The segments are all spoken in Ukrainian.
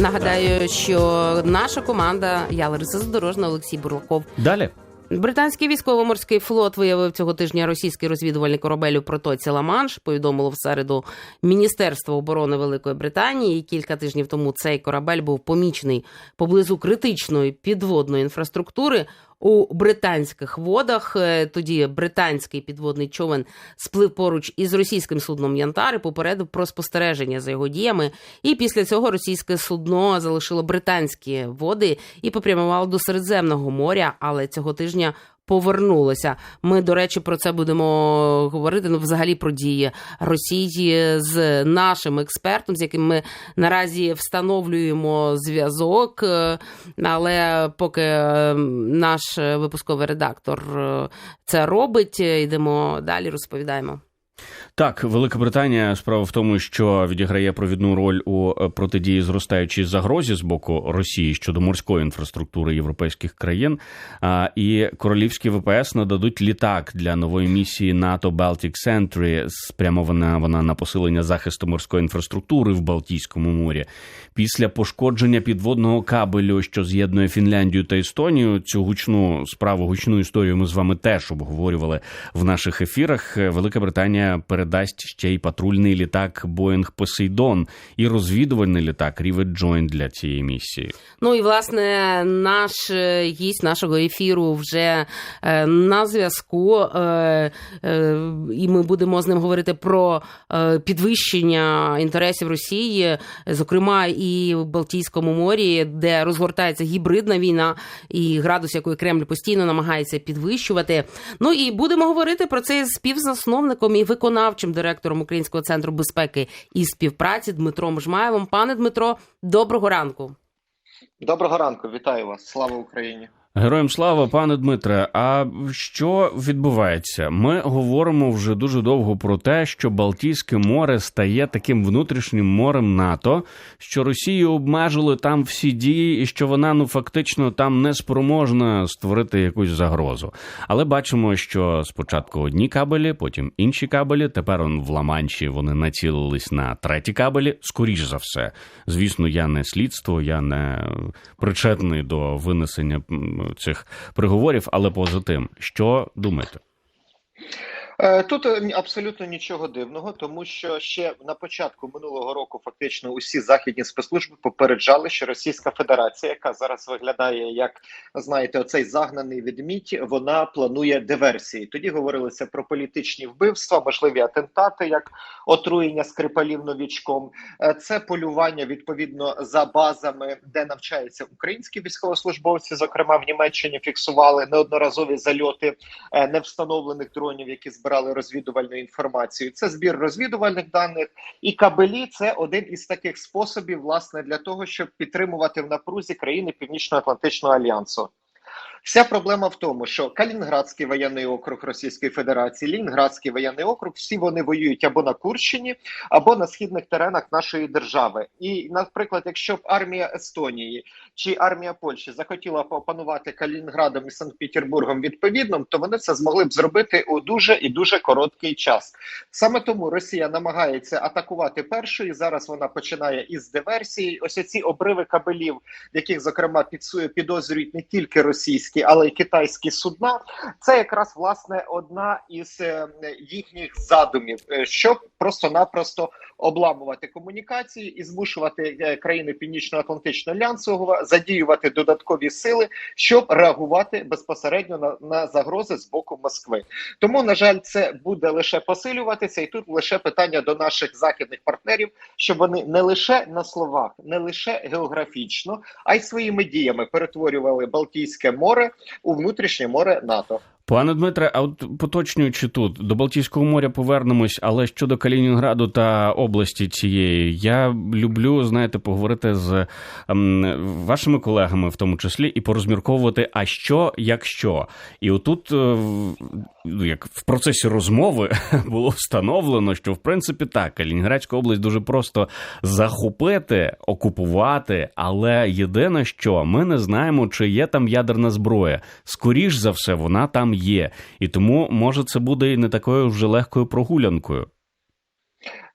Нагадаю, що наша команда я Лариса Задорожна, Олексій Бурлаков. Далі. Британський військово-морський флот виявив цього тижня російський розвідувальний корабель у протоці Ла-Манш. Повідомило в середу Міністерство оборони Великої Британії. І кілька тижнів тому цей корабель був помічений поблизу критичної підводної інфраструктури у британських водах. Е, Тоді британський підводний човен сплив поруч із російським судном Янтар і попередив про спостереження за його діями. І після цього російське судно залишило британські води і попрямувало до Середземного моря, але цього тижня. Повернулося. Ми, до речі, про це будемо говорити. Ну, взагалі про дії Росії з нашим експертом, з яким ми наразі встановлюємо зв'язок. Е, Але поки е, наш випусковий редактор е, це робить, йдемо далі, розповідаємо. Так, Велика Британія справа в тому, що відіграє провідну роль у е, протидії зростаючій загрозі з боку Росії щодо морської інфраструктури європейських країн. І королівські ВПС нададуть літак для нової місії НАТО Baltic Sentry, спрямована вона на посилення захисту морської інфраструктури в Балтійському морі. Після пошкодження підводного кабелю, що з'єднує Фінляндію та Естонію, цю гучну справу, гучну історію ми з вами теж обговорювали в наших ефірах. Велика Британія передасть ще й патрульний літак Боїнг Посейдон і розвідувальний літак Рівет Джойн для цієї місії. Ну і власне наш е, гість нашого ефіру вже е, на зв'язку, е, і ми будемо з ним говорити про підвищення інтересів Росії, зокрема і в Балтійському морі, де розгортається гібридна війна, і градус, якої Кремль постійно намагається підвищувати. Ну і будемо говорити про це з співзасновником і виконавчим директором Українського центру безпеки і співпраці Дмитром Жмаєвим. Пане Дмитро, доброго ранку. Доброго ранку, вітаю вас. Слава Україні. Героям слава, пане Дмитре. А що відбувається? Ми говоримо вже дуже довго про те, що Балтійське море стає таким внутрішнім морем НАТО, що Росію обмежили там всі дії, і що вона ну фактично там не спроможна створити якусь загрозу. Але бачимо, що спочатку одні кабелі, потім інші кабелі. Тепер он в Ла-Манші вони націлились на треті кабелі. Скоріш за все, звісно, я не слідство, я не причетний до винесення цих приговорів, але поза тим, що думаєте? Е, Тут е, абсолютно нічого дивного, тому що ще на початку минулого року фактично усі західні спецслужби попереджали, що Російська Федерація, яка зараз виглядає як знаєте, оцей загнаний відмідь, вона планує диверсії. Тоді говорилося про політичні вбивства, можливі атентати, як отруєння скрипалів новічком. Е, Це полювання відповідно за базами, де навчаються українські військовослужбовці. Зокрема, в Німеччині фіксували неодноразові зальоти невстановлених дронів, які збирали розвідувальну інформацію. Це збір розвідувальних даних і кабелі. Це один із таких способів, власне, для того, щоб підтримувати в напрузі країни Північно-Атлантичного альянсу. Вся проблема в тому, що Калінінградський воєнний округ Російської Федерації, Лінградський воєнний округ, всі вони воюють або на Курщині, або на східних теренах нашої держави. І, наприклад, якщо б армія Естонії чи армія Польщі захотіла опанувати Калінінградом і Санкт-Петербургом відповідно, то вони це змогли б зробити у дуже і дуже короткий час. Саме тому Росія намагається атакувати першою. Зараз вона починає із диверсії. Ось ці обриви кабелів, яких зокрема підсує підозрюють не тільки російські, але й китайські судна. Це якраз власне одна із е, їхніх задумів, е, щоб просто-напросто обламувати комунікації і змушувати е, країни Північно-Атлантичного альянсу задіювати додаткові сили, щоб реагувати безпосередньо на, на загрози з боку Москви. Тому, на жаль, це буде лише посилюватися, і тут лише питання до наших західних партнерів, щоб вони не лише на словах, не лише географічно, а й своїми діями перетворювали Балтійське море у внутрішнє море НАТО. Пане Дмитре, а от поточнюючи тут до Балтійського моря повернемось, але щодо Калінінграду та області цієї, я люблю, знаєте, поговорити з ем, вашими колегами, в тому числі, і порозмірковувати, а що, якщо. І отут, е, ну, як в процесі розмови, було встановлено, що в принципі так, Калінінградська область дуже просто захопити, окупувати, але єдине, що ми не знаємо, чи є там ядерна зброя. Скоріш за все, вона там є. І тому може це буде і не такою вже легкою прогулянкою.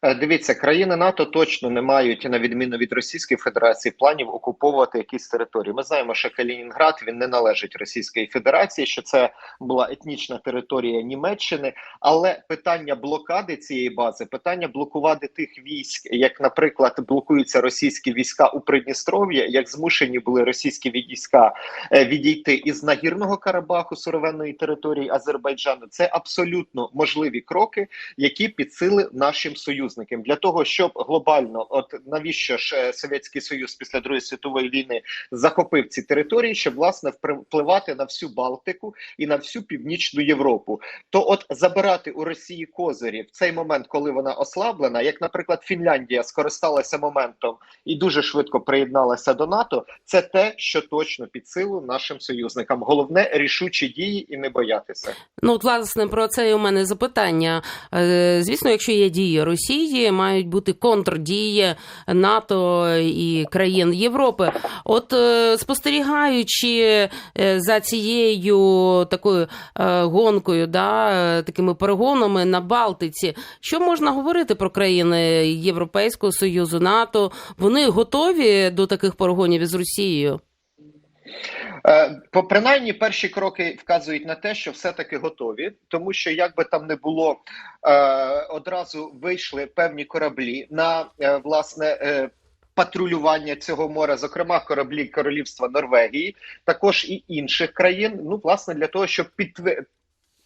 Е, Дивіться, країни НАТО точно не мають, на відміну від Російської Федерації, планів окуповувати якісь території. Ми знаємо, що Калінінград він не належить Російській Федерації, що це була етнічна територія Німеччини. Але питання блокади цієї бази, питання блокувати тих військ, як, наприклад, блокуються російські війська у Придністров'ї, як змушені були російські війська е, відійти із нагірного Карабаху, суровинної території Азербайджану, це абсолютно можливі кроки, які підсили нашим союзникам для того, щоб глобально, от навіщо ж е, Совєтський Союз після Другої світової війни захопив ці території, щоб власне впливати на всю Балтику і на всю північну Європу. То от забирати у Росії козирі в цей момент, коли вона ослаблена, як, наприклад, Фінляндія скористалася моментом і дуже швидко приєдналася до НАТО, це те, що точно під силу нашим союзникам. Головне рішучі дії і не боятися. Ну, от, власне, про це і у мене запитання. Е, Звісно, якщо є дії Росії, мають бути контрдії НАТО і країн Європи. От е, спостерігаючи е, за цією такою е, гонкою, да, такими перегонами на Балтиці, що можна говорити про країни Європейського Союзу, НАТО? Вони готові до таких перегонів із Росією? Е, По принаймні, перші кроки вказують на те, що все-таки готові, тому що як би там не було, е, одразу вийшли певні кораблі на е, власне. Патрулювання цього моря, зокрема кораблі Королівства Норвегії, також і інших країн. Ну, власне, для того, щоб підтвер-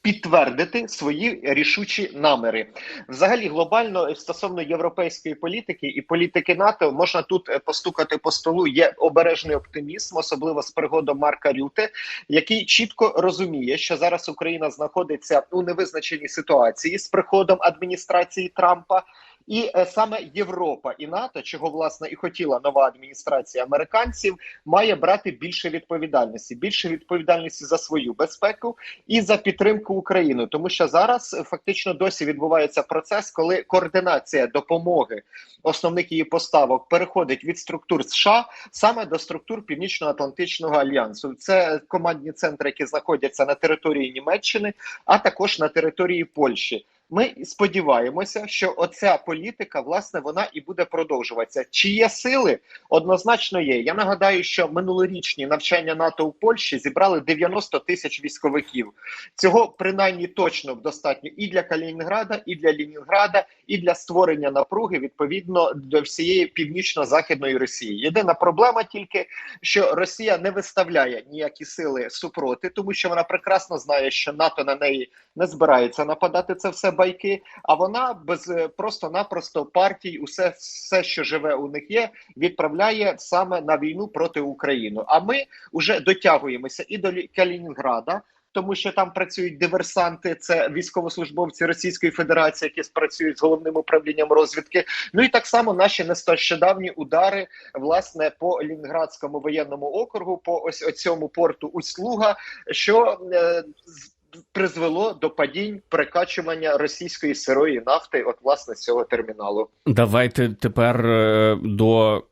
підтвердити свої рішучі наміри. Взагалі, глобально стосовно європейської політики і політики НАТО, можна тут е, постукати по столу. Є обережний оптимізм, особливо з пригодом Марка Рюте, який чітко розуміє, що зараз Україна знаходиться у невизначеній ситуації з приходом адміністрації Трампа. І е, саме Європа і НАТО, чого власне і хотіла нова адміністрація американців, має брати більше відповідальності, більше відповідальності за свою безпеку і за підтримку України, тому що зараз е, фактично досі відбувається процес, коли координація допомоги основних її поставок переходить від структур США саме до структур Північно-Атлантичного альянсу. Це командні центри, які знаходяться на території Німеччини, а також на території Польщі. Ми сподіваємося, що оця політика власне вона і буде продовжуватися. Чи є сили? Однозначно є. Я нагадаю, що минулорічні навчання НАТО у Польщі зібрали 90 тисяч військовиків. Цього принаймні точно достатньо і для Калінінграда, і для Лінінграда, і для створення напруги відповідно до всієї північно-західної Росії. Єдина проблема тільки, що Росія не виставляє ніякі сили супроти, тому що вона прекрасно знає, що НАТО на неї не збирається нападати. Це все байки. А вона без е, просто-напросто партій, усе, все, що живе у них є, відправляє саме на війну проти України. А ми вже дотягуємося і до Лі- Калінінграда. Тому що там працюють диверсанти, це військовослужбовці Російської Федерації, які спрацюють з головним управлінням розвідки. Ну і так само наші нещодавні удари власне по Лінградському воєнному округу, по ось цьому порту Услуга, що е, призвело до падінь прикачування російської сирої нафти, от власне цього терміналу. Давайте тепер е, до,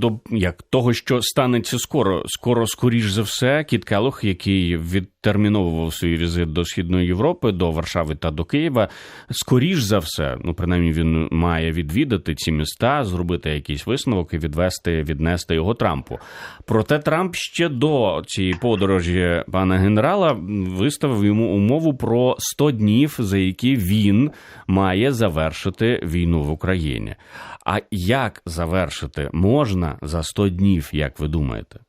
до як того, що станеться скоро. Скоро, скоріш за все, Кіт Келох, який відтерміновував свій візит до східної Європи, до Варшави та до Києва. Скоріш за все, ну принаймні він має відвідати ці міста, зробити якийсь висновок і відвести, віднести його Трампу. Проте Трамп ще до цієї подорожі пана генерала виставив йому умову про 100 днів, за які він має завершити війну в Україні. А як завершити можна за 100 днів, як ви думаєте?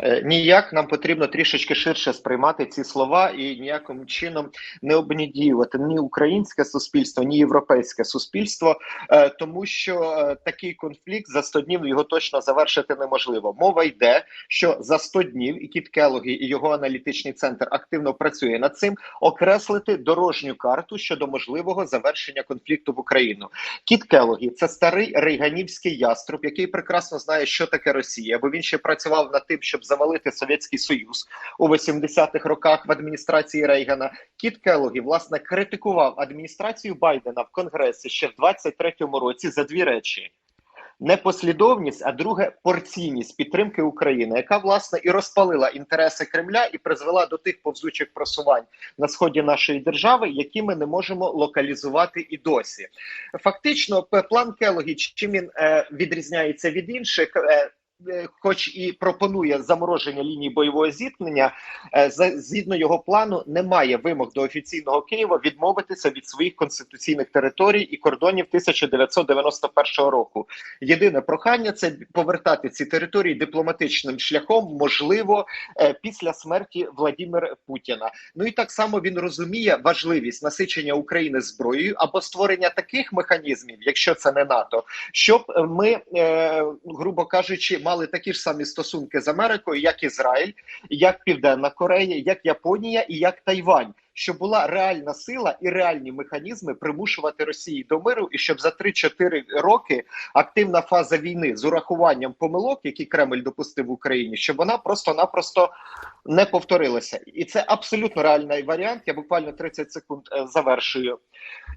Е, Ніяк нам потрібно трішечки ширше сприймати ці слова і ніяким чином не обнідіювати ні українське суспільство, ні європейське суспільство, е, тому що е, такий конфлікт за 100 днів його точно завершити неможливо. Мова йде, що за 100 днів і Кіт Келогі, і його аналітичний центр активно працює над цим, окреслити дорожню карту щодо можливого завершення конфлікту в Україну. Кіт Келогі це старий рейганівський яструб, який прекрасно знає, що таке Росія, бо він ще працював над тим, щоб завалити Совєтський Союз у 80-х роках в адміністрації Рейгана. Кіт Келогі, власне, критикував адміністрацію Байдена в Конгресі ще в 23-му році за дві речі. непослідовність, а друге порційність підтримки України, яка власне і розпалила інтереси Кремля і призвела до тих повзучих просувань на сході нашої держави, які ми не можемо локалізувати і досі. Фактично, план Келогі, чим він е, відрізняється від інших. Е, Хоч і пропонує замороження лінії бойового зіткнення, е, згідно його плану, немає вимог до офіційного Києва відмовитися від своїх конституційних територій і кордонів 1991 року. Єдине прохання це повертати ці території дипломатичним шляхом, можливо, е, після смерті Владимира Путіна. Ну і так само він розуміє важливість насичення України зброєю або створення таких механізмів, якщо це не НАТО, щоб ми, е, грубо кажучи, мали такі ж самі стосунки з Америкою, як Ізраїль, як Південна Корея, як Японія і як Тайвань. Щоб була реальна сила і реальні механізми примушувати Росії до миру, і щоб за 3-4 роки активна фаза війни з урахуванням помилок, які Кремль допустив в Україні, щоб вона просто-напросто не повторилася. І це абсолютно реальний варіант. Я буквально 30 секунд е, завершую.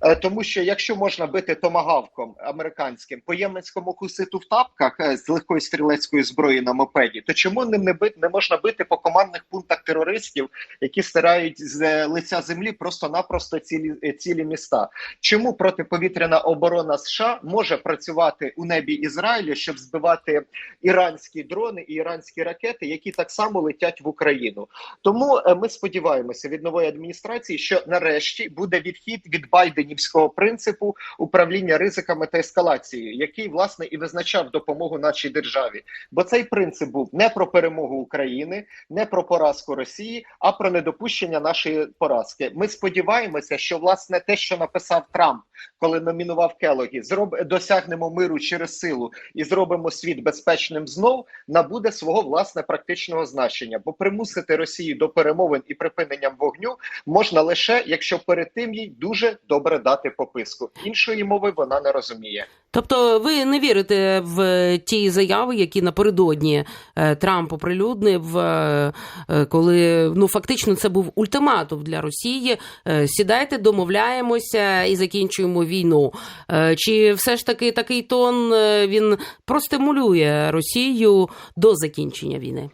Е, Тому що якщо можна бити томагавком американським по єменському хуситу в тапках е, з легкої стрілецької зброї на мопеді, то чому ним не бити не можна бити по командних пунктах терористів, які стирають з е, лиця землі просто-напросто цілі е, цілі міста? Чому протиповітряна оборона США може працювати у небі Ізраїлю, щоб збивати іранські дрони і іранські ракети, які так само летять в Україну? Тому е, ми сподіваємося від нової адміністрації, що нарешті буде відхід від байденівського принципу управління ризиками та ескалацією, який власне і визначав допомогу нашій державі. Бо цей принцип був не про перемогу України, не про поразку Росії, а про недопущення нашої поразки. Ми сподіваємося, що власне те, що написав Трамп, коли номінував Келогі, зроб досягнемо миру через силу і зробимо світ безпечним знов, набуде свого власне практичного значення. Бо примусити Росію до перемовин і припиненням вогню можна лише якщо перед тим їй дуже добре дати пописку. Іншої мови вона не розуміє. Тобто ви не вірите в ті заяви, які напередодні е, Трамп оприлюднив, е, е, коли ну фактично це був ультиматум для Росії. Е, Сідайте, домовляємося і закінчуємо війну. Е, Чи все ж таки такий тон е, він простимулює Росію до закінчення війни?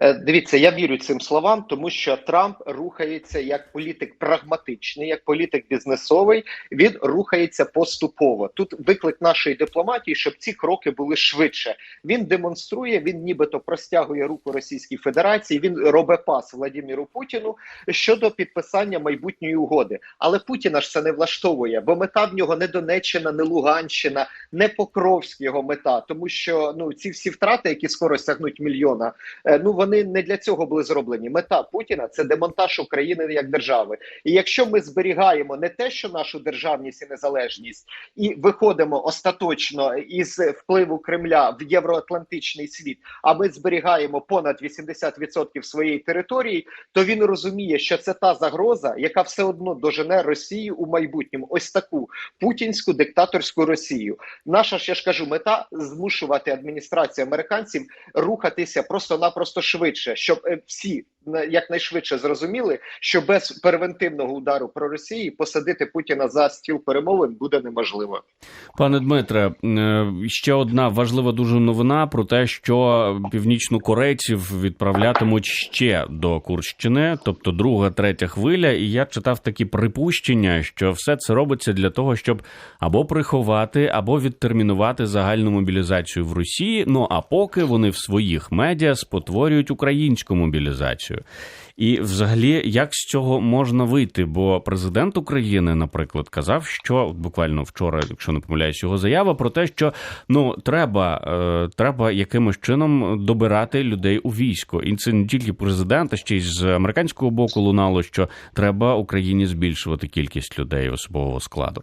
Е, Дивіться, я вірю цим словам, тому що Трамп рухається як політик прагматичний, як політик бізнесовий. Він рухається поступово. Тут виклик нашої дипломатії, щоб ці кроки були швидше. Він демонструє, він нібито простягує руку Російській Федерації. Він робить пас Владимиру Путіну щодо підписання майбутньої угоди. Але Путіна ж це не влаштовує, бо мета в нього не Донеччина, не Луганщина, не Покровськ його мета, тому що ну ці всі втрати, які скоро сягнуть мільйона. Е, Ну вони не для цього були зроблені. Мета Путіна це демонтаж України як держави. І якщо ми зберігаємо не те, що нашу державність і незалежність, і виходимо остаточно із впливу Кремля в євроатлантичний світ, а ми зберігаємо понад 80% своєї території, то він розуміє, що це та загроза, яка все одно дожене Росію у майбутньому. Ось таку путінську диктаторську Росію. Наша ж я ж кажу, мета змушувати адміністрацію американців рухатися просто-напросто швидше, щоб е, всі на- якнайшвидше зрозуміли, що без превентивного удару про Росії посадити Путіна за стіл перемовин буде неможливо. Пане Дмитре, е, ще одна важлива дуже новина про те, що північнокорейців відправлятимуть ще до Курщини, тобто друга, третя хвиля. І я читав такі припущення, що все це робиться для того, щоб або приховати, або відтермінувати загальну мобілізацію в Росії. Ну а поки вони в своїх медіа спотворюють українську мобілізацію. І, взагалі, як з цього можна вийти? Бо президент України, наприклад, казав, що буквально вчора, якщо не помиляюсь, його заява про те, що ну треба, е, треба якимось чином добирати людей у військо, і це не тільки президент, а ще й з американського боку лунало, що треба Україні збільшувати кількість людей особового складу.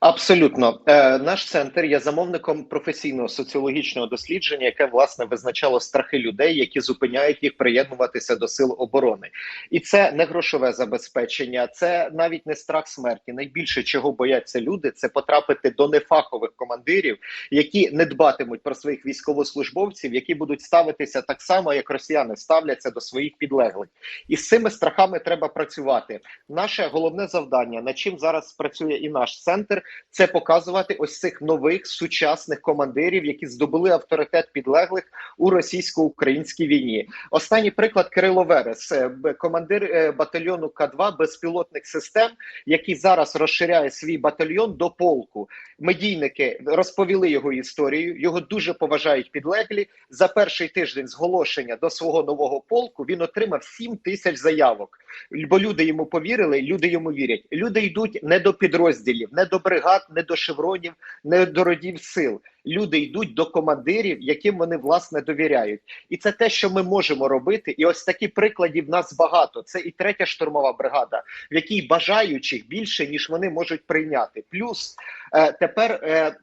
Абсолютно, Е, наш центр є замовником професійного соціологічного дослідження, яке власне визначало страхи людей, які зупиняють їх приєднуватися до сил оборони, і це не грошове забезпечення, це навіть не страх смерті. Найбільше чого бояться люди, це потрапити до нефахових командирів, які не дбатимуть про своїх військовослужбовців, які будуть ставитися так само, як росіяни ставляться до своїх підлеглих. І з цими страхами треба працювати. Наше головне завдання, над чим зараз працює і наш центр. Центр це показувати ось цих нових сучасних командирів, які здобули авторитет підлеглих у російсько-українській війні. Останній приклад Кирило Верес, е, командир е, батальйону К-2 безпілотних систем, який зараз розширяє свій батальйон до полку. Медійники розповіли його історію. Його дуже поважають підлеглі. За перший тиждень зголошення до свого нового полку він отримав 7 тисяч заявок. Бо люди йому повірили, люди йому вірять. Люди йдуть не до підрозділів, не до бригад, не до шевронів, не до родів сил. Люди йдуть до командирів, яким вони власне довіряють, і це те, що ми можемо робити. І ось такі прикладів в нас багато. Це і третя штурмова бригада, в якій бажаючих більше ніж вони можуть прийняти. Плюс е, тепер е,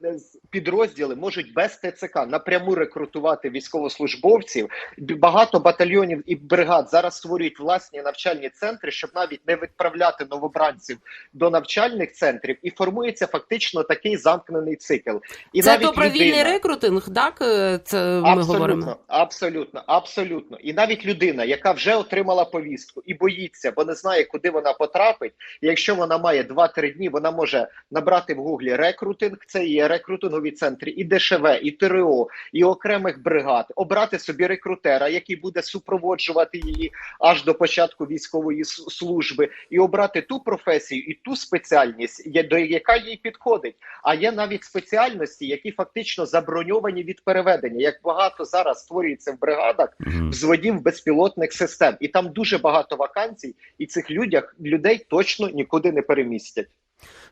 підрозділи можуть без ТЦК напряму рекрутувати військовослужбовців. Багато батальйонів і бригад зараз створюють власні навчальні центри, щоб навіть не відправляти новобранців до навчальних центрів, і формується фактично такий замкнений цикл. І Це навіть добровільний людина- рекрутинг, так? е, Це ми Абсолютно, говоримо. абсолютно, абсолютно. І навіть людина, яка вже отримала повістку і боїться, бо не знає, куди вона потрапить. І якщо вона має 2-3 дні, вона може набрати в гуглі рекрутинг. Це є рекрутингові центри, і ДШВ, і ТРО, і окремих бригад, обрати собі рекрутера, який буде супроводжувати її аж до початку військової служби, і обрати ту професію і ту спеціальність, до яка їй підходить. А є навіть спеціальності, які фактично заброньовані від переведення. Як багато зараз створюється в бригадах взводів безпілотних систем, і там дуже багато вакансій, і цих людях людей точно нікуди не перемістять.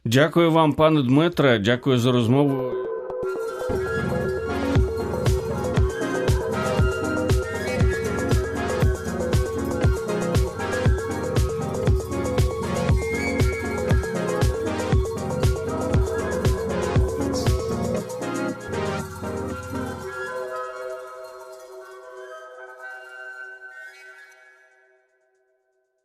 Дякую вам, пане Дмитре. Дякую за розмову.